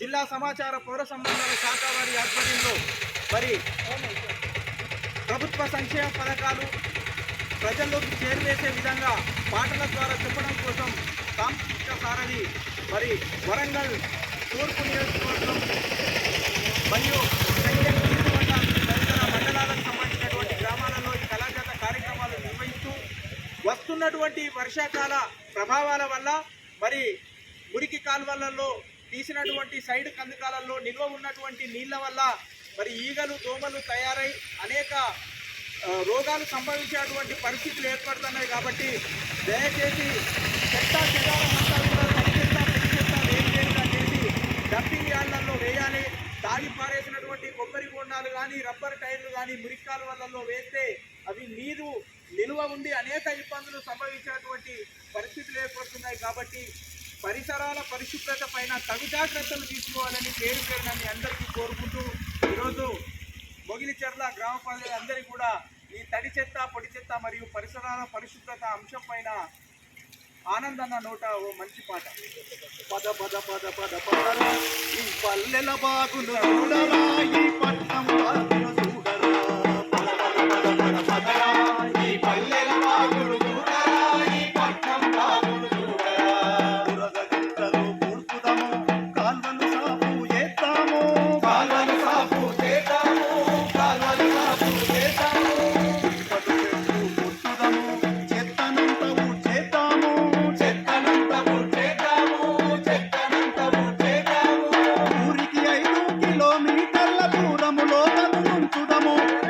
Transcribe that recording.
జిల్లా సమాచార పౌర సంబంధాల శాఖ వారి ఆధ్వర్యంలో మరి ప్రభుత్వ సంక్షేమ పథకాలు ప్రజల్లోకి చేరువేసే విధంగా పాటల ద్వారా చెప్పడం కోసం సాంస్కృతిక సారథి మరి వరంగల్ తూర్పు నియోజకవర్గం మరియు తదితర మండలాలకు సంబంధించినటువంటి గ్రామాలలో ఈ కళాజాత కార్యక్రమాలు నిర్వహిస్తూ వస్తున్నటువంటి వర్షాకాల ప్రభావాల వల్ల మరి మురికి కాలువలలో తీసినటువంటి సైడ్ కందకాలలో నిల్వ ఉన్నటువంటి నీళ్ళ వల్ల మరి ఈగలు దోమలు తయారై అనేక రోగాలు సంభవించేటువంటి పరిస్థితులు ఏర్పడుతున్నాయి కాబట్టి దయచేసి చెత్త డంపింగ్ యార్డ్లలో వేయాలి. దాగి పారేసినటువంటి కొబ్బరి బొండాలు కానీ రబ్బర్ టైర్లు కానీ మురిక్కాల వల్లలో వేస్తే అవి నీరు నిల్వ ఉండి అనేక ఇబ్బందులు సంభవించేటువంటి పరిస్థితులు ఏర్పడుతున్నాయి కాబట్టి పరిసరాల పరిశుభ్రత పైన తగు జాగ్రత్తలు తీసుకోవాలని పేరు పేరున మీ అందరికీ కోరుకుంటూ ఈరోజు మొగిలిచెర్ల గ్రామ ప్రజలు అందరి కూడా ఈ తడి చెత్త పొడి చెత్త మరియు పరిసరాల పరిశుభ్రత అంశం పైన ఆనందన్న నోట ఓ మంచి పాట. పద పద పద పద పద. ఈ పల్లెల బాగులు పల్లెల